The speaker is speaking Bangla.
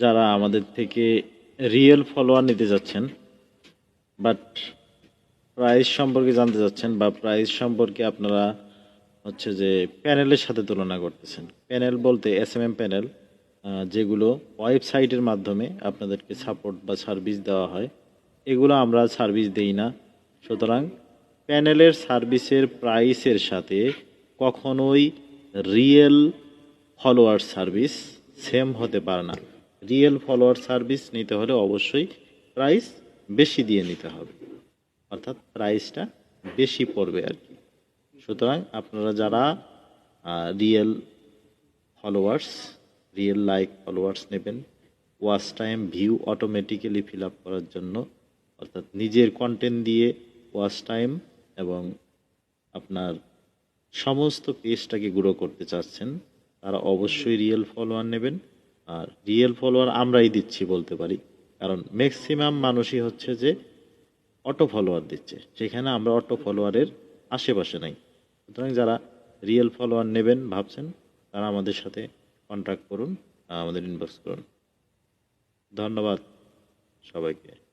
যারা আমাদের থেকে রিয়েল ফলোয়ার নিতে যাচ্ছেন বাট প্রাইস সম্পর্কে জানতে চাচ্ছেন বা প্রাইস সম্পর্কে আপনারা হচ্ছে যে প্যানেলের সাথে তুলনা করতেছেন। প্যানেল বলতে এস এম এম প্যানেল যেগুলো ওয়েবসাইটের মাধ্যমে আপনাদেরকে সাপোর্ট বা সার্ভিস দেওয়া হয়। এগুলো আমরা সার্ভিস দেই না। সুতরাং প্যানেলের সার্ভিসের প্রাইসের সাথে কখনোই রিয়েল ফলোয়ার সার্ভিস সেম হতে পারে না। রিয়েল ফলোয়ার সার্ভিস নিতে হলে অবশ্যই প্রাইস বেশি দিয়ে নিতে হবে। অর্থাৎ প্রাইসটা বেশি পড়বে আর কি। সুতরাং আপনারা যারা real followers real like followers নেবেন watch time view automatically fill up করার জন্য, অর্থাৎ নিজের কন্টেন্ট দিয়ে ওয়াচ টাইম এবং আপনার সমস্ত পেজটাকে গ্রো করতে চাচ্ছেন, তারা অবশ্যই রিয়েল ফলোয়ার নেবেন। আর রিয়েল ফলোয়ার আমরাই দিচ্ছি বলতে পারি। কারণ ম্যাক্সিমাম মানুষই হচ্ছে যে অটো ফলোয়ার দিচ্ছে। সেখানে আমরা অটো ফলোয়ারের আশেপাশে নাই। সুতরাং যারা রিয়েল ফলোয়ার নেবেন ভাবছেন, তারা আমাদের সাথে কন্ট্যাক্ট করুন, আমাদের ইনবক্স করুন। ধন্যবাদ সবাইকে।